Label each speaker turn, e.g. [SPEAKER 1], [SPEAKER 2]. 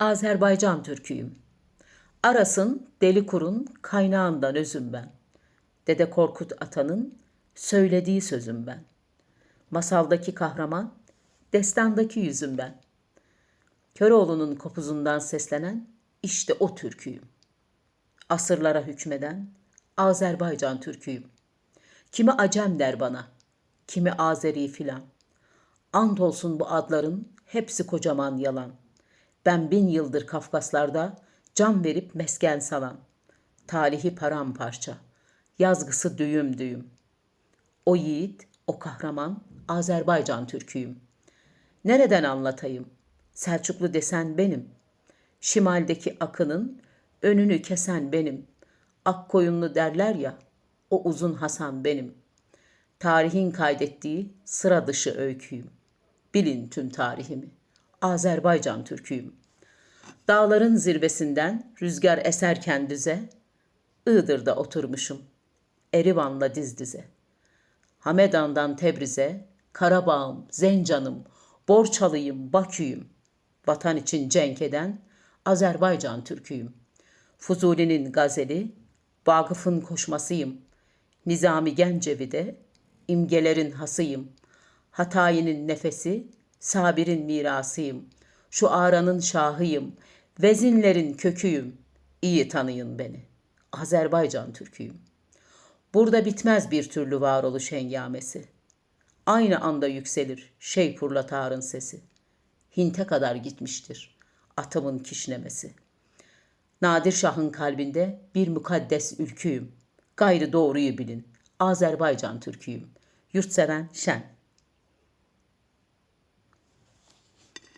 [SPEAKER 1] Azerbaycan Türküyüm. Arasın deli kurun kaynağından özüm ben. Dede Korkut Atan'ın söylediği sözüm ben. Masaldaki kahraman, destandaki yüzüm ben. Köroğlu'nun kopuzundan seslenen işte o türküyüm. Asırlara hükmeden Azerbaycan Türküyüm. Kimi Acem der bana, kimi Azeri filan. Ant olsun bu adların hepsi kocaman yalan. Ben bin yıldır Kafkaslarda can verip mesken salan. Talihi paramparça, yazgısı düğüm düğüm. O yiğit, o kahraman Azerbaycan Türküyüm. Nereden anlatayım? Selçuklu desen benim. Şimaldeki akının önünü kesen benim. Akkoyunlu derler ya, o uzun Hasan benim. Tarihin kaydettiği sıra dışı öyküyüm. Bilin tüm tarihimi. Azerbaycan Türküyüm. Dağların zirvesinden rüzgar eserken düze, Iğdır'da oturmuşum. Erivan'la diz dize. Hamedan'dan Tebriz'e, Karabağ'ım, Zencan'ım, Borçalıyım, Bakü'yüm. Vatan için cenk eden Azerbaycan Türküyüm. Fuzuli'nin gazeli, Vakıf'ın koşmasıyım. Nizami Gencevi'de imgelerin hasıyım. Hatayi'nin nefesi, Sabir'in mirasıyım. Şu aranın şahıyım. Vezinlerin köküyüm. İyi tanıyın beni. Azerbaycan Türküyüm. Burada bitmez bir türlü varoluş hengamesi. Aynı anda yükselir Şeypurla Tar'ın sesi. Hint'e kadar gitmiştir atımın kişnemesi. Nadir Şah'ın kalbinde bir mukaddes ülküyüm. Gayrı doğruyu bilin. Azerbaycan Türküyüm. Yurtseven şen.